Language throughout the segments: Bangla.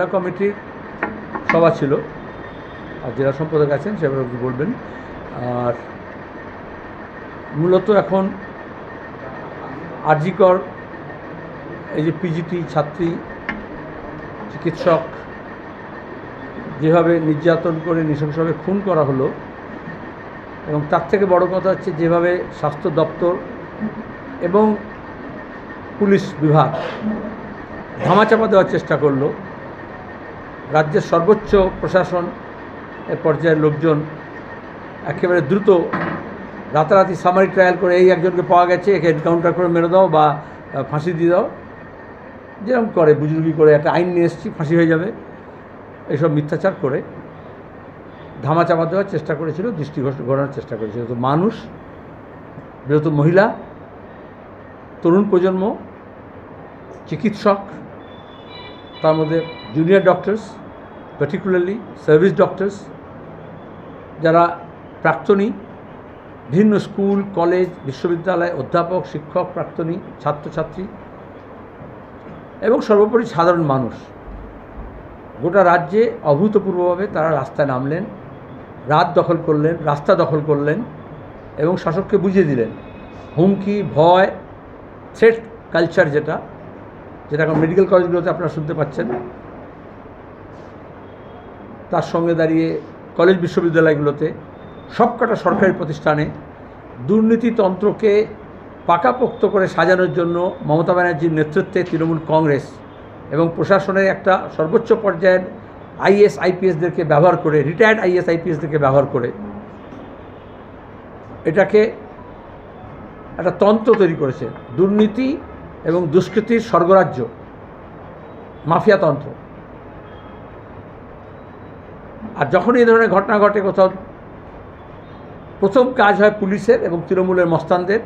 জেলা কমিটির সভা ছিল, আর জেলা সম্পাদক আছেন সেভাবে আপনি বলবেন। আর মূলত এখন আরজিকর, এই যে পিজিটি ছাত্রী, চিকিৎসক, যেভাবে নির্যাতন করে নৃশংসভাবে খুন করা হলো, এবং তার থেকে বড় কথা হচ্ছে যেভাবে স্বাস্থ্য দপ্তর এবং পুলিশ বিভাগ ধামাচাপা দেওয়ার চেষ্টা করল রাজ্যের সর্বোচ্চ প্রশাসন পর্যায়ের লোকজন একেবারে দ্রুত রাতারাতি সামারি ট্রায়াল করে এই একজনকে পাওয়া গেছে, একে এনকাউন্টার করে মেরে দাও বা ফাঁসি দিয়ে দাও। যেরকম করে, বুজুর্গি করে একটা আইন নিয়ে এসেছি, ফাঁসি হয়ে যাবে। এইসব মিথ্যাচার করে ধামাচাপা দেওয়ার চেষ্টা করেছিল, দৃষ্টি ঘোরানোর চেষ্টা করেছিল। তো মানুষ, বিরত মহিলা, তরুণ প্রজন্ম, চিকিৎসক, তার মধ্যে junior doctors particularly service doctors যারা প্রাক্তনী, ভিন্ন স্কুল, কলেজ, বিশ্ববিদ্যালয়, অধ্যাপক, শিক্ষক, প্রাক্তনী, ছাত্রছাত্রী এবং সর্বোপরি সাধারণ মানুষ। গোটা রাজ্যে অভূতপূর্বভাবে তারা রাস্তায় নামলেন, রাত দখল করলেন, রাস্তা দখল করলেন এবং শাসককে বুঝিয়ে দিলেন। হুমকি, ভয় থ্রেট কালচার যেটা যেটা এখন মেডিকেল কলেজগুলোতে আপনারা শুনতে পাচ্ছেন। তার সঙ্গে দাঁড়িয়ে কলেজ বিশ্ববিদ্যালয়গুলোতে সবকটা সরকারি প্রতিষ্ঠানে দুর্নীতিতন্ত্রকে পাকাপোক্ত করে সাজানোর জন্য মমতা ব্যানার্জির নেতৃত্বে তৃণমূল কংগ্রেস এবং প্রশাসনের একটা সর্বোচ্চ পর্যায়ের আইএস, আইপিএসদেরকে ব্যবহার করে রিটায়ার্ড আইএস, আইপিএসদেরকে ব্যবহার করে এটাকে একটা তন্ত্র তৈরি করেছে। দুর্নীতি এবং দুষ্কৃতির স্বর্গরাজ্য মাফিয়াতন্ত্র আর যখন এই ধরনের ঘটনা ঘটে কোথাও, প্রথম কাজ হয় পুলিশের এবং তৃণমূলের মস্তানদের।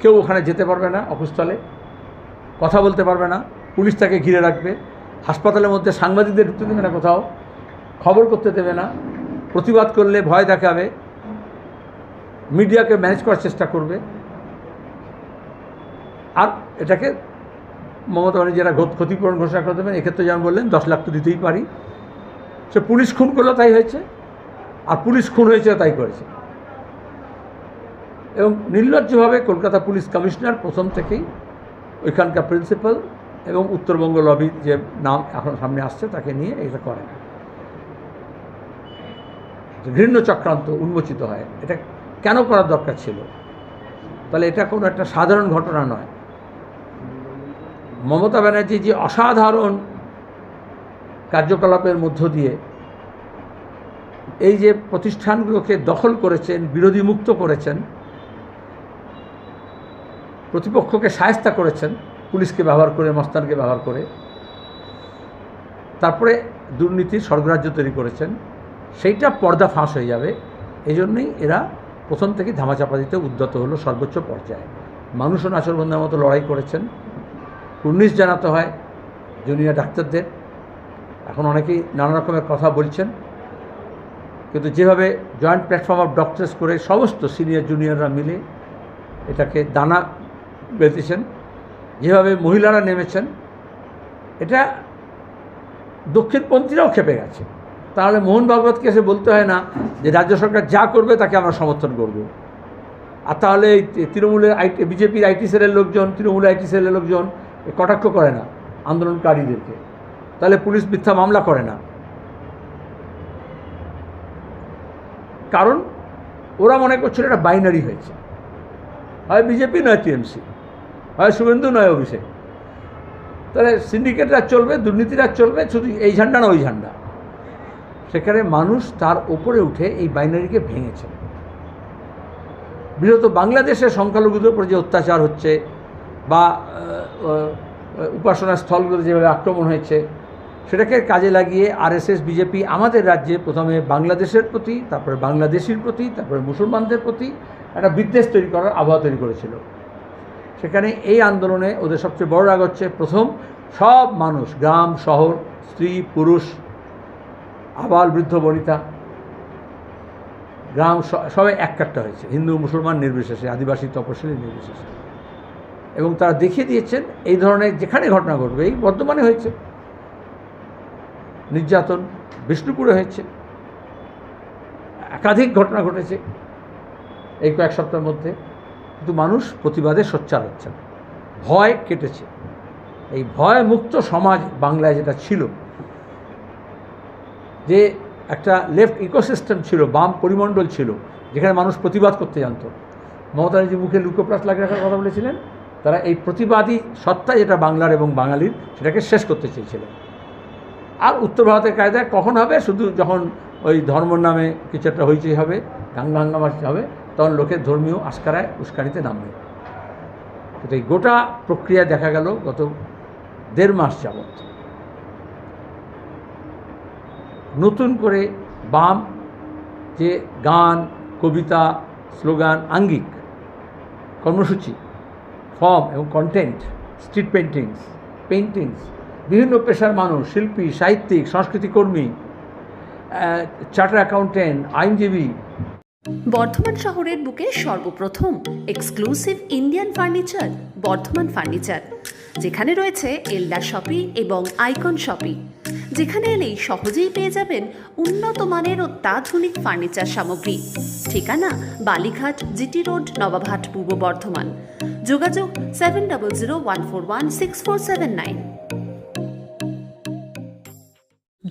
কেউ ওখানে যেতে পারবে না অফিসস্থলে, কথা বলতে পারবে না, পুলিশ তাকে ঘিরে রাখবে, হাসপাতালের মধ্যে সাংবাদিকদের ঢুকতে দেবে না কোথাও, খবর করতে দেবে না, প্রতিবাদ করলে ভয় দেখাবে, মিডিয়াকে ম্যানেজ করার চেষ্টা করবে। আর এটাকে মমতা ব্যানার্জি যারা ক্ষতিপূরণ ঘোষণা করে দেবেন, এক্ষেত্রে যেমন বললেন, দশ লাখ তো দিতেই পারি। সে পুলিশ খুন করল, তাই হয়েছে। আর পুলিশ খুন হয়েছে, তাই করেছে। এবং নির্লজ্জভাবে কলকাতা পুলিশ কমিশনার প্রথম থেকেই ওইখানকার প্রিন্সিপাল এবং উত্তরবঙ্গ লবির যে নাম এখন সামনে আসছে, তাকে নিয়ে এটা করেন। যে ঘৃণ্য চক্রান্ত উন্মোচিত হয়। এটা কেন করার দরকার ছিল? তাহলে এটা কোনো একটা সাধারণ ঘটনা নয়। মমতা ব্যানার্জি যে অসাধারণ কার্যকলাপের মধ্য দিয়ে এই যে প্রতিষ্ঠানগুলোকে দখল করেছেন বিরোধী মুক্ত করেছেন, প্রতিপক্ষকে সায়স্তা করেছেন, পুলিশকে ব্যবহার করে, মস্তানকে ব্যবহার করে, তারপরে দুর্নীতির স্বর্গরাজ্য তৈরি করেছেন, সেইটা পর্দা ফাঁস হয়ে যাবে। এই জন্যই এরা প্রথম থেকে ধামাচাপা দিতে উদ্যত হলো সর্বোচ্চ পর্যায়ে। মানুষও নাচরবন্ধার মতো লড়াই করেছেন। কুর্নিশ জানাতে হয়, জুনিয়র ডাক্তারদের। এখন অনেকেই নানা রকমের কথা বলছেন, কিন্তু যেভাবে জয়েন্ট প্ল্যাটফর্ম অফ ডক্টরস করে সমস্ত সিনিয়র জুনিয়ররা মিলে এটাকে দানা বেঁধেছেন, যেভাবে মহিলারা নেমেছেন, এটা দক্ষিণপন্থীরাও খেপে গেছে। তাহলে মোহন ভাগবতকে এসে বলতে হয় না যে রাজ্য সরকার যা করবে তাকে আমরা সমর্থন করব। আর তাহলে তৃণমূলের আইটি বিজেপির আইটি সেলের লোকজন, তৃণমূলের আইটি সেলের লোকজন কটাক্ষ করে না আন্দোলনকারীদেরকে। তাহলে পুলিশ মিথ্যা মামলা করে না। কারণ ওরা মনে করছিল এটা বাইনারি হয়েছে। হয় বিজেপি নয় টিএমসি, হয় শুভেন্দু নয় অভিষেক। তাহলে সিন্ডিকেটরা চলবে, দুর্নীতিরা চলবে, শুধু এই ঝান্ডা না ওই ঝান্ডা। সেখানে মানুষ তার ওপরে উঠে এই বাইনারিকে ভেঙেছে। বিশেষত বাংলাদেশের সংখ্যালঘুদের উপর যে অত্যাচার হচ্ছে বা উপাসনা স্থলগুলোতে যেভাবে আক্রমণ হয়েছে সেটাকে কাজে লাগিয়ে আরএসএস, বিজেপি আমাদের রাজ্যে প্রথমে বাংলাদেশের প্রতি, তারপরে বাংলাদেশির প্রতি, তারপরে মুসলমানদের প্রতি একটা বিদ্বেষ তৈরি করার আবহাওয়া তৈরি করেছিল। সেখানে এই আন্দোলনে ওদের সবচেয়ে বড় রাগ হচ্ছে প্রথম সব মানুষ, গ্রাম, শহর, স্ত্রী, পুরুষ, আবাল, বৃদ্ধ, বনিতা, গ্রাম সবাই এককাট্টা হয়েছে। হিন্দু, মুসলমান নির্বিশেষে, আদিবাসী, তপশিলি নির্বিশেষে। এবং তারা দেখিয়ে দিয়েছেন এই ধরনের যেখানে ঘটনা ঘটবে, এই বর্ধমানে হয়েছে। নির্যাতন বিষ্ণুপুরে হয়েছে। একাধিক ঘটনা ঘটেছে এই কয়েক সপ্তাহের মধ্যে। কিন্তু মানুষ প্রতিবাদে সোচ্চার হচ্ছে। ভয় কেটেছে। এই ভয় মুক্ত সমাজ বাংলায় যেটা ছিল, যে একটা লেফট ইকোসিস্টেম ছিল, বাম পরিমণ্ডল ছিল, যেখানে মানুষ প্রতিবাদ করতে জানতো। মমতা ব্যানার্জি মুখে লুকোপ্রাস লাগিয়ে রাখার কথা বলেছিলেন। তারা এই প্রতিবাদী সত্তা যেটা বাংলার এবং বাঙালির, সেটাকে শেষ করতে চেয়েছিলেন। আর উত্তর ভারতের কায়দায় কখন হবে? শুধু যখন ওই ধর্মর নামে কিছু একটা হইচই হবে দাঙ্গা হাঙ্গামা হবে, তখন লোকের ধর্মীয় আস্কারায় উস্কানিতে নামবে। এই গোটা প্রক্রিয়া দেখা গেল গত দেড় মাস যাবৎ। নতুন করে বাম যে গান, কবিতা, স্লোগান, আঙ্গিক, কর্মসূচি, ফর্ম এবং কন্টেন্ট স্ট্রিট পেন্টিংস পেন্টিংস বিভিন্ন পেশার মানুষ, শিল্পী, সাহিত্যিক সংস্কৃতিকর্মী চার্টার অ্যাকাউন্টেন্ট, আইনজীবী। বর্ধমান শহরের বুকে সর্বপ্রথম exclusive Indian furniture, Bardhaman furniture, যেখানে রয়েছে এল্ডা শপি এবং আইকন শপি, যেখানে এলেই সহজেই পেয়ে যাবেন উন্নত মানের অত্যাধুনিক ফার্নিচার সামগ্রী। ঠিকানা বালিঘাট জিটি রোড, নবাবহাট, পূর্ব বর্ধমান। যোগাযোগ seven double zero one four one six four seven nine